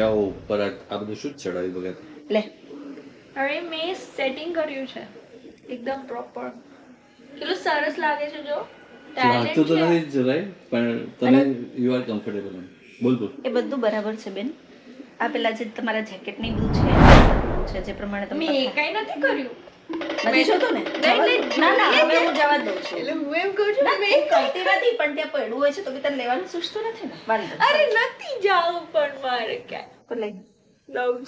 જગ્યાઓ ઉપર આ બધું શું જ ચડાવ્યું વગર? લે. અરે મેં સેટિંગ કર્યું છે. એકદમ પ્રોપર કેટલું સરસ લાગે છે જો. લાગતું તો નથી જરાય પણ તમે યુ આર કમ્ફર્ટેબલ બોલ બોલ. એ બધું બરાબર છે બેન. આ પેલા જે તમારા જેકેટની બધું છે છે જે પ્રમાણે તમે મેં કઈ નથી કર્યું. નથી જોતું ને જવા દો. નહીં, ના ના હવે હું જવા દઉં છું. એટલે હું એમ કહું છું ના મેં કરતી નથી પણ ત્યાં પડ્યું હોય છે તો બી તને લેવાનું સૂચતું નથી ને. વાંધો અરે નથી જાવું પણ મારે ક્યાં લઈ. લઉં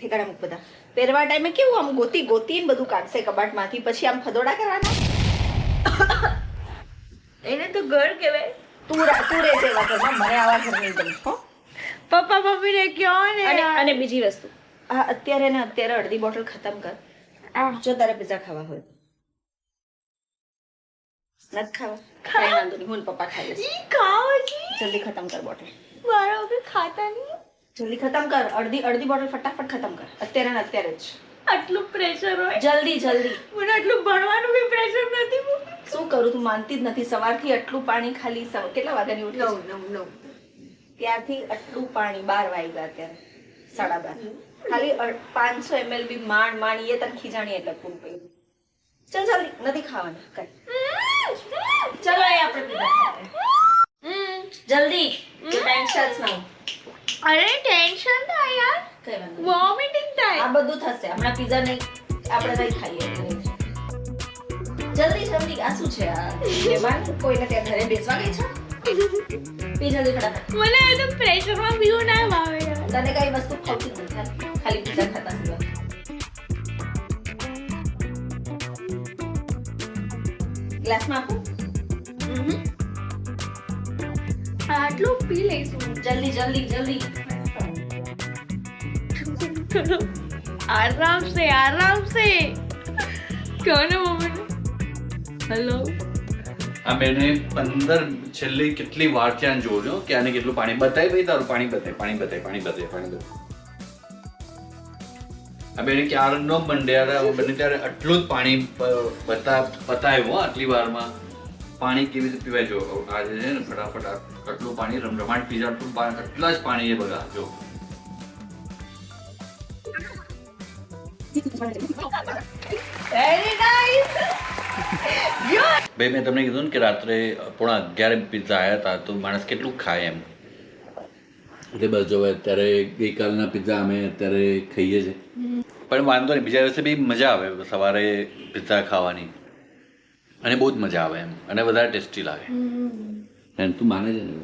ઠેકાણે મૂક બધા. પહેરવા ટાઈમે કેવું આમ ગોતી ગોતીને બધું કાઢશે કબાટમાંથી પછી આમ ફદોડા કરવાના? એને તો ઘર કહેવાય. તું રા- તું એવા ઘરમાં મને આવા ઘર નહીં ગમે હો. પપ્પા મમ્મીને કહો ને અને અને બીજી વસ્તુ. આ અત્યારે ને અત્યારે અડધી બોટલ ખતમ કર. જો તારે પિઝા ખાવા હોય. નથી ખાવા? કઈ વાંધો નહીં હું પપ્પા ખાઈ લઈશું. ઈ જલ્દી ખતમ કર બોટલ મારા વગર ખાતા નહીં. જલ્દી ખતમ કર. અડધી અડધી બોટલ ફટાફટ ખતમ કર. અત્યારે ને અત્યારે જ. આટલું પ્રેશર હોય. જલ્દી જલ્દી. મને આટલું ભણવાનું બી પ્રેશર નથી શું કરું તું માનતી જ નથી. સવારથી આટલું પાણી ખાલી કેટલા વાગ્યાની ઉઠી નવ નવ નવ. ત્યારથી આટલું પાણી બાર વાગ્યા અત્યારે. સાડા બાર. ખાલી પાંચસો એમએલ બી માંડ માંડ એ તને ખીજાણી એટલે પૂરું પડ્યું. ચાલ જલ્દી નથી ખાવાના કઈ. ચલો એ આપણે જલ્દી ટેન્શન અરે ટેન્શન થાય યાર. કઈ વાંધો વોમિટિંગ થાય. આ બધું થશે. હમણાં પીઝા નહીં આપણે નહીં ખાઈએ. જલ્દી જલ્દી આ શું છે આ મહેમાન? કોઈને ત્યાં ઘરે બેસવા ગઈ છે? પી જલ્દી ફટાફટ. મને તો પ્રેશરમાં પીવું ના ભાવે તને કઈ વસ્તુ ખાવતી જ નથી હાલ. ખાલી પીઝા ખાતા સિવાય ગ્લાસમાં આપું આટલું પી લઈશું જલ્દી જલ્દી જલ્દી આરામ સે આરામ સે કહો ને મમ્મીને હેલો આ બેને પંદર છેલ્લી કેટલી વાર ત્યાં જોજો કે આને કેટલું પાણી બતાય ભાઈ તારું પાણી બતાય પાણી બતાય પાણી બતાય પાણી બતાય આ બેને ક્યારનો બંડ્યા બને ત્યારે આટલું જ પાણી બતા બતાવ્યું આટલી વારમાં. પાણી કેવી રીતે પીવાય? જો આજે છે ને ફટાફટ આટલું પાણી રમરમાટ પીઝા આટલું આટલા જ પાણી એ બધા જો. ભાઈ મેં તમને કીધું ને કે રાત્રે પોણા અગિયાર પિઝા આવ્યા હતા તો માણસ કેટલું ખાય એમ. એટલે બસ જો અત્યારે ગઈકાલના પિઝા અમે અત્યારે ખાઈએ છીએ. પણ વાંધો નહીં બીજા દિવસે બી મજા આવે સવારે પિઝા ખાવાની. અને બહુ જ મજા આવે એમ અને વધારે ટેસ્ટી લાગે. એમ તું માને છે ને?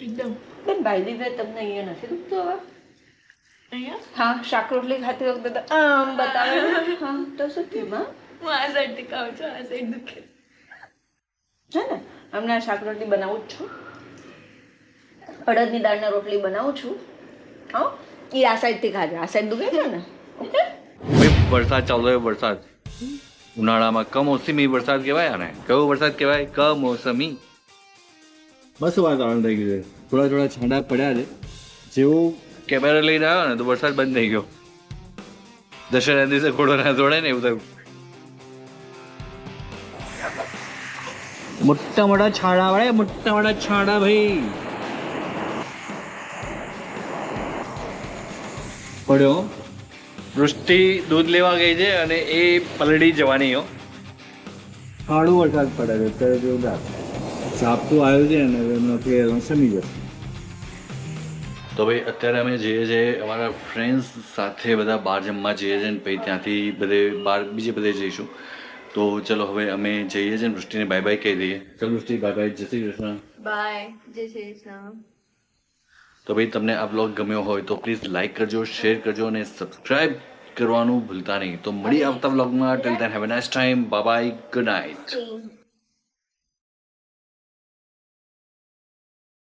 એકદમ. પણ ભાઈ ધી તમને અહીંયા નથી દુખતું હવે? હા શાક રોટલી ખાતી વખતે તો આમ બતાવે. હા તો શું થયું માં? હું આ સાઈડથી ખાઉં છું આ સાઈડ દુખે છે ને? હમણાં શાક રોટલી બનાવું જ છું. અડદની દાળના રોટલી બનાવું છું. હા? એ આ સાઈડથી ખાજો. આ સાઈડ દુખે છે ને? ઓકે? વરસાદ ચાલુ હોય વરસાદ. ઉનાળામાં કમોસમી વરસાદ કહેવાય આને. કયો વરસાદ કહેવાય? કમોસમી. બસ વાતાવરણ થઈ ગયું છે. થોડા થોડા છાંડા પડ્યા છે. જેવું કેમેરા લઈને આવ્યો ને તો વરસાદ બંધ થઈ ગયો. દશેરા દિવસે ઘોડો ના દોડે ને એવું થયું. મોટા મોટા છાડા વાળા મોટા મોટા છાડા ભાઈ. પડ્યો. વૃષ્ટિ દૂધ લેવા ગઈ છે અને એ પલળી જવાની હો. સાડો વરસાદ પડે છે અત્યારે જોરદાર ઝાપટું આવ્યું છે અને એમનો કે સમી જશે તો ભાઈ અત્યારે અમે જઈએ છીએ અમારા ફ્રેન્ડ્સ સાથે બધા બહાર જમવા જઈએ છીએ ને પછી ત્યાંથી બધે બહાર બીજે બધે જઈશું. તો ચલો હવે અમે જઈએ છીએ ને વૃષ્ટિને બાય બાય કહી દઈએ. ચલો વૃષ્ટિ બાય બાય જય શ્રી કૃષ્ણ. બાય જય શ્રી કૃષ્ણ. તો ભાઈ, તમને આ બ્લોગ ગમ્યો હોય તો પ્લીઝ લાઇક કરજો શેર કરજો અને સબસ્ક્રાઇબ કરવાનું ભૂલતા નહીં. તો મળી આવતા બ્લોગમાં till then have a nice time bye good night.